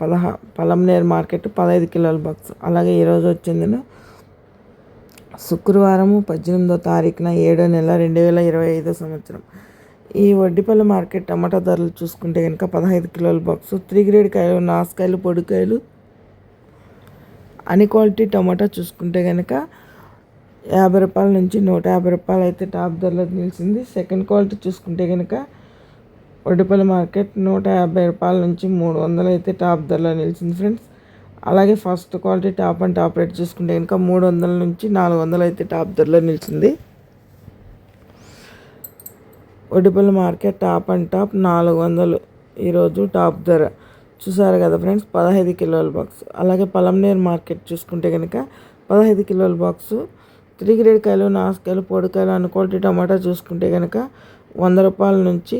పదహా Palamaner market పదహైదు కిలోల box. అలాగే ఈరోజు వచ్చింది శుక్రవారము పద్దెనిమిదో తారీఖున ఏడో నెల రెండు వేల ఇరవై ఐదో సంవత్సరం. ఈ వడ్డిపల్లి మార్కెట్ టమాటా ధరలు చూసుకుంటే కనుక పదహైదు కిలోల బాక్స్ త్రీ గ్రేడ్ కాయలు నాసుకాయలు పొడికాయలు అన్ని క్వాలిటీ టమాటా చూసుకుంటే కనుక యాభై రూపాయల నుంచి నూట యాభై రూపాయలు అయితే టాప్ ధరలో నిలిచింది. సెకండ్ క్వాలిటీ చూసుకుంటే కనుక ఒడిపల్లి మార్కెట్ నూట యాభై రూపాయల నుంచి మూడు వందలు అయితే టాప్ ధరలో నిలిచింది ఫ్రెండ్స్. అలాగే first quality top and top rate చూసుకుంటే ఇంకా మూడు వందల నుంచి నాలుగు వందలు అయితే టాప్ ధరలో నిలిచింది. Oddipalli market top and top నాలుగు వందలు ఈరోజు టాప్ ధర. చూసారు కదా ఫ్రెండ్స్ పదహైదు కిలోల బాక్స్. అలాగే పలంనేర్ మార్కెట్ చూసుకుంటే కనుక పదహైదు కిలోల బాక్సు. త్రీ గ్రేడ్ కాయలు నాసుకాయలు పొడికాయలు అన్ని క్వాలిటీ టమాటా చూసుకుంటే కనుక వంద రూపాయల నుంచి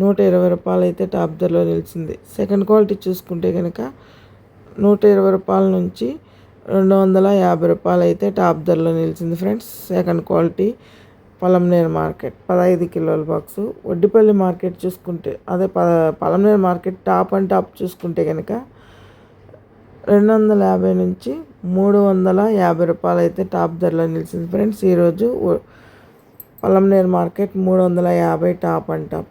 నూట ఇరవై రూపాయలు అయితే టాప్ ధరలో నిలిచింది. సెకండ్ క్వాలిటీ చూసుకుంటే కనుక నూట ఇరవై రూపాయల నుంచి రెండు వందల యాభై రూపాయలు అయితే టాప్ ధరలో నిలిచింది friends. Second quality Palamaner market పదహైదు కిలోల బాక్సు. వడ్డిపల్లి మార్కెట్ చూసుకుంటే అదే ప Palamaner market top and top చూసుకుంటే కనుక రెండు వందల యాభై నుంచి మూడు వందల యాభై రూపాయలు అయితే టాప్ ధరలో నిలిచింది ఫ్రెండ్స్. ఈరోజు పొలంనేరు మార్కెట్ మూడు వందల యాభై టాప్ అండ్ టాప్.